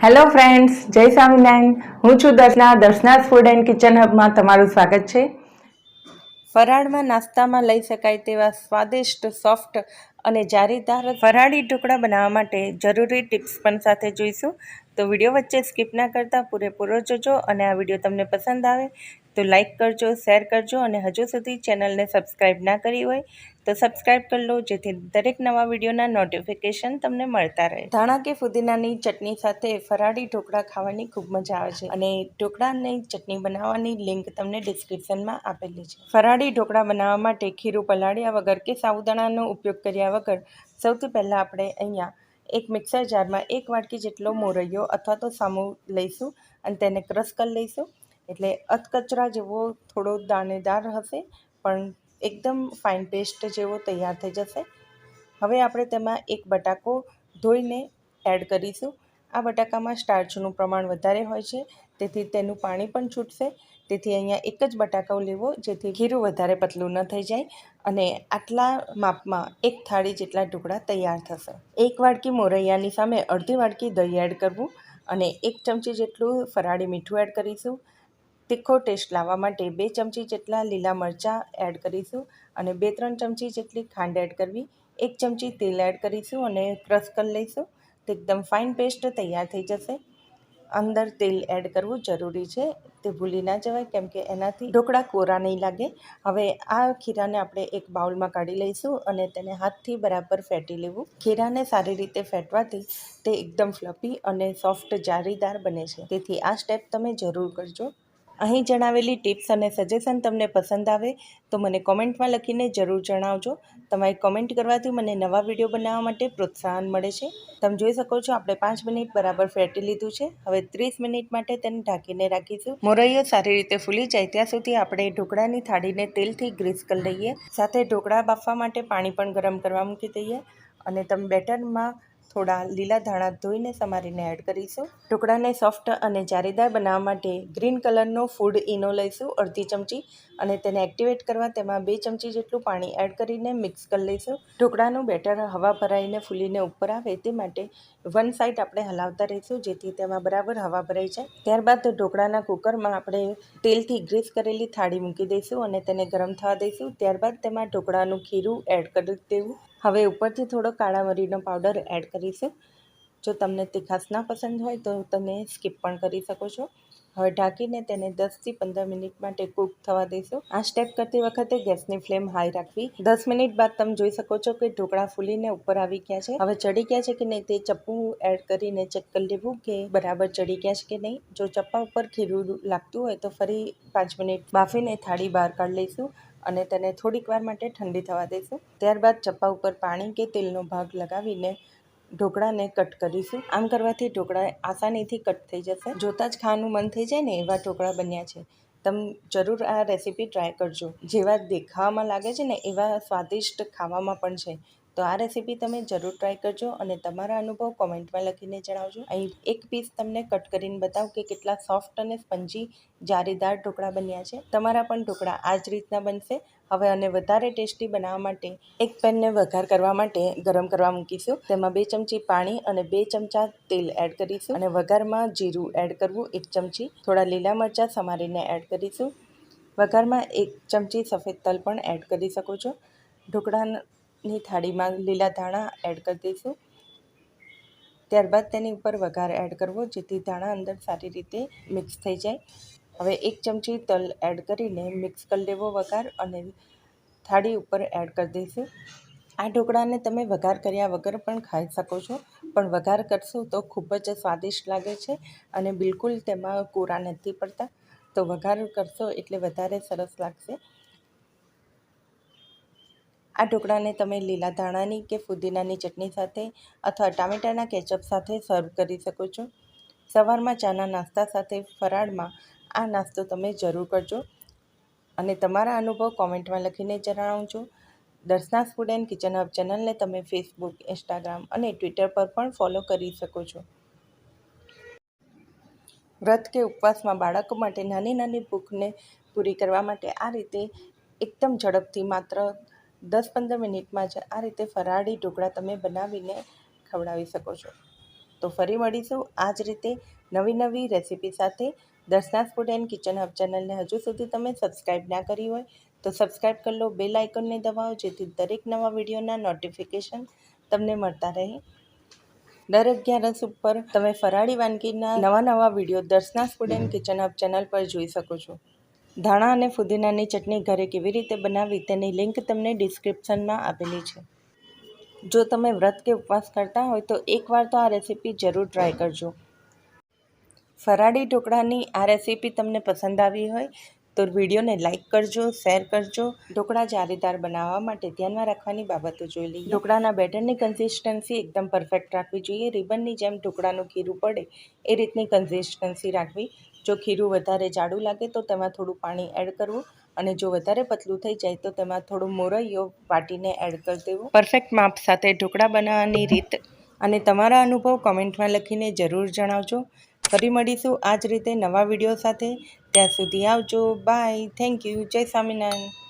Hello friends જય સ્વામિનારાયણ હું છું Darshana. Darshana's food and kitchen હબમાં તમારું સ્વાગત છે. ફરાળમાં નાસ્તામાં લઈ શકાય તેવા સ્વાદિષ્ટ સોફ્ટ અને જારીદાર ફરાળી ઢોકળા બનાવવા માટે જરૂરી ટિપ્સ પણ સાથે જોઈશું. તો વીડિયો વચ્ચે સ્કીપ ના કરતા, પૂરેપૂરો જોજો અને આ વીડિયો તમને પસંદ આવે તો લાઈક કરજો શેર કરજો અને હજુ સુધી ચેનલને સબસ્ક્રાઈબ ના કરી હોય તો સબસ્ક્રાઈબ કરી લો, જેથી દરેક નવા વિડીયોના નોટિફિકેશન તમને મળતા રહે. ધાણા કે ફુદીનાની ચટણી સાથે ફરાળી ઢોકળા ખાવાની ખૂબ મજા આવે છે અને ઢોકળાની ચટણી બનાવવાની લિંક તમને ડિસ્ક્રિપ્શનમાં આપેલી છે. ફરાળી ઢોકળા બનાવવા માટે ખીરું પલાળ્યા વગર કે સાબુદાણાનો ઉપયોગ કર્યા વગર સૌથી પહેલાં આપણે અહીંયા એક મિક્સર જારમાં એક વાટકી જેટલો મોરૈયો અથવા તો સામુ લઈશું અને તેને ક્રશ કરી લઈશું. એટલે અધકચરા જેવો થોડો દાણેદાર હશે, પણ એકદમ ફાઇન પેસ્ટ જેવો તૈયાર થઈ જશે. હવે આપણે તેમાં એક બટાકો ધોઈને એડ કરીશું. આ બટાકામાં સ્ટાર્ચનું પ્રમાણ વધારે હોય છે, તેથી તેનું પાણી પણ છૂટશે. તેથી અહીંયા એક જ બટાકાઓ લેવો, જેથી ખીરું વધારે પતલું ન થઈ જાય અને આટલા માપમાં એક થાળી જેટલા ટુકડા તૈયાર થશે. એક વાડકી મોરૈયાની સામે અડધી વાડકી દહીં એડ કરવું અને એક ચમચી જેટલું ફરાળી મીઠું એડ કરીશું. તીખો ટેસ્ટ લાવવા માટે બે ચમચી જેટલા લીલા મરચાં એડ કરીશું અને બે ત્રણ ચમચી જેટલી ખાંડ એડ કરવી. એક ચમચી તેલ એડ કરીશું અને ક્રશ કરી લઈશું. તો એકદમ ફાઇન પેસ્ટ તૈયાર થઈ જશે. અંદર તેલ એડ કરવું જરૂરી છે. તે ભૂલી ના જવાય કેમ કે એનાથી ઢોકળા કોરા નહીં લાગે. હવે આ ખીરાને આપણે એક બાઉલમાં કાઢી લઈશું અને તેને હાથથી બરાબર ફેટી લેવું. ખીરાને સારી રીતે ફેટવાથી તે એકદમ ફ્લફી અને સોફ્ટ જારીદાર બને છે. તેથી આ સ્ટેપ તમે જરૂર કરજો. અહીં જણાવેલી ટિપ્સ અને સજેશન તમને પસંદ આવે તો મને કોમેન્ટમાં લખીને જરૂર જણાવજો. તમારી કોમેન્ટ કરવાથી મને નવા વીડિયો બનાવવા માટે પ્રોત્સાહન મળે છે. તમે જોઈ શકો છો, આપણે પાંચ મિનિટ બરાબર ફેટી લીધું છે. હવે ત્રીસ મિનિટ માટે તેને ઢાંકીને રાખીશું. મોરૈયો સારી રીતે ફૂલી જાય ત્યાં સુધી આપણે ઢોકળાની થાળીને તેલથી ગ્રીસ કરી લઈએ. સાથે ઢોકળા બાફવા માટે પાણી પણ ગરમ કરવા મૂકી દઈએ અને તમે બેટરમાં થોડા લીલા ધાણા ધોઈને સમારીને એડ કરીશું. ઢોકળાને સોફ્ટ અને જારીદાર બનાવવા માટે ગ્રીન કલરનો ફૂડ ઈનો લઈશું, અડધી ચમચી, અને તેને એક્ટિવેટ કરવા તેમાં બે ચમચી જેટલું પાણી એડ કરીને મિક્સ કરી લઈશું. ઢોકળાનું બેટર હવા ભરાઈને ફૂલીને ઉપર આવે તે માટે વન સાઈડ આપણે હલાવતા રહીશું, જેથી તેમાં બરાબર હવા ભરાઈ જાય. ત્યારબાદ ઢોકળાના કુકરમાં આપણે તેલથી ગ્રીસ કરેલી થાળી મૂકી દઈશું અને તેને ગરમ થવા દઈશું. ત્યારબાદ તેમાં ઢોકળાનું ખીરું એડ કરી દેવું. હવે ઉપરથી થોડો કાળા મરીનો પાવડર એડ કરીશું. જો તમને તીખાશ ના પસંદ હોય તો તમે સ્કીપ પણ કરી શકો છો. હવે ઢાંકીને તેને દસથી પંદર મિનિટ માટે કૂક થવા દઈશું. આ સ્ટેપ કરતી વખતે ગેસની ફ્લેમ હાઈ રાખવી. દસ મિનિટ બાદ તમે જોઈ શકો છો કે ઢોકળા ફૂલીને ઉપર આવી ગયા છે. હવે ચડી ગયા છે કે નહીં તે ચપ્પુ એડ કરીને ચેક કરી લેવું કે બરાબર ચડી ગયા છે કે નહીં. જો ચપ્પા ઉપર ખીરું લાગતું હોય તો ફરી પાંચ મિનિટ બાફીને થાળી બહાર કાઢી લઈશું. અને તેને થોડીક વાર માટે ઠંડી થવા દઈશું ત્યારબાદ ચપ્પા ઉપર પાણી કે તેલનો ભાગ લગાવીને ઢોકળાને કટ કરીશું. આમ કરવાથી ઢોકળા આસાનીથી કટ થઈ જશે. જોતાં જ ખાવાનું મન થઈ જાય ને એવા ઢોકળા બન્યા છે. તમે જરૂર આ રેસીપી ટ્રાય કરજો. જેવા દેખાવામાં લાગે છે ને એવા સ્વાદિષ્ટ ખાવામાં પણ છે. તો આ રેસીપી તમે જરૂર ટ્રાય કરજો અને તમારા અનુભવ કોમેન્ટમાં લખીને જણાવજો. અહીં એક પીસ તમને કટ કરીને બતાવું કે કેટલા સોફ્ટ અને સ્પંજી જારીદાર ઢોકળા બન્યા છે. તમારા પણ ઢોકળા આ જ રીતના બનશે. હવે અને વધારે ટેસ્ટી બનાવવા માટે એક પેનને વઘાર કરવા માટે ગરમ કરવા મૂકીશું. તેમાં બે ચમચી પાણી અને બે ચમચા તેલ એડ કરીશું અને વઘારમાં જીરું એડ કરવું એક ચમચી. થોડા લીલા મરચાં સમારીને એડ કરીશું. વઘારમાં એક ચમચી સફેદ તલ પણ એડ કરી શકો છો. ઢોકળા ની થાળીમાં લીલા ધાણા એડ કરી દઈશું. ત્યારબાદ તેની ઉપર વઘાર એડ કરવો, જેથી ધાણા અંદર સારી રીતે મિક્સ થઈ જાય. હવે એક ચમચી તલ એડ કરીને મિક્સ કરી લેવો વઘાર અને થાળી ઉપર એડ કરી દઈશું. આ ઢોકળાને તમે વઘાર કર્યા વગર પણ ખાઈ શકો છો, પણ વઘાર કરશો તો ખૂબ જ સ્વાદિષ્ટ લાગે છે અને બિલકુલ તેમાં કોરા નથી પડતા. તો વઘાર કરશો એટલે વધારે સરસ લાગશે. આ ઢોકળાને તમે લીલા ધાણાની કે ફુદીનાની ચટણી સાથે અથવા ટામેટાના કેચઅપ સાથે સર્વ કરી શકો છો. સવારમાં ચાના નાસ્તા સાથે ફરાળમાં આ નાસ્તો તમે જરૂર કરજો. અને તમારા અનુભવ કોમેન્ટમાં લખીને જણાવજો. Darshana's food and kitchen hub ચેનલને તમે ફેસબુક, ઇન્સ્ટાગ્રામ અને ટ્વિટર પર પણ ફોલો કરી શકો છો. વ્રત કે ઉપવાસમાં બાળકો માટે નાની નાની ભૂખને પૂરી કરવા માટે આ રીતે એકદમ ઝડપથી માત્ર દસ પંદર મિનિટમાં જ આ રીતે ફરાળી ઢોકળા તમે બનાવીને ખવડાવી શકો છો. તો ફરી મળીશું આ જ રીતે નવી નવી રેસીપી સાથે. Darshana's food and kitchen hub ચેનલને હજુ સુધી તમે સબસ્ક્રાઈબ ના કરી હોય તો સબસ્ક્રાઈબ કરી લો, બેલ આઇકોનને દબાવો, જેથી દરેક નવા વિડીયોના નોટિફિકેશન તમને મળતા રહે. દર અગિયારસ ઉપર તમે ફરાળી વાનગીના નવા નવા video Darshana's food and kitchen hub channel પર જોઈ શકો છો. ધાણા અને ફુદીનાની ચટણી ઘરે કેવી રીતે બનાવવી તેની લિંક તમને ડિસ્ક્રિપ્શનમાં આપેલી છે. જો તમે વ્રત કે ઉપવાસ કરતા હોય તો એકવાર તો આ રેસીપી જરૂર ટ્રાય કરજો. ફરાળી ઢોકળાની આ રેસીપી તમને પસંદ આવી હોય તો વિડીયોને લાઇક કરજો, શેર કરજો. ઢોકળા જારીદાર બનાવવા માટે ધ્યાનમાં રાખવાની બાબતો જોઈ લઈએ. ઢોકળાના બેટરની કન્સિસ્ટન્સી એકદમ પરફેક્ટ રાખવી જોઈએ. રિબનની જેમ ઢોકળાનું ખીરું પડે એ રીતની કન્સિસ્ટન્સી રાખવી. જો ખીરું વધારે જાડું લાગે તો તેમાં થોડું પાણી એડ કરવું અને જો વધારે પતલું થઈ જાય તો તેમાં થોડું મોરૈયો વાટીને એડ કરી દેવું. પરફેક્ટ માપ સાથે ઢોકળા બનાવવાની રીત અને તમારા અનુભવ કોમેન્ટમાં લખીને જરૂર જણાવજો. ફરી મળીશું આ જ રીતે નવા વીડિયો સાથે. ત્યાં સુધી આવજો. બાય થેન્ક યુ જય સ્વામિનારાયણ.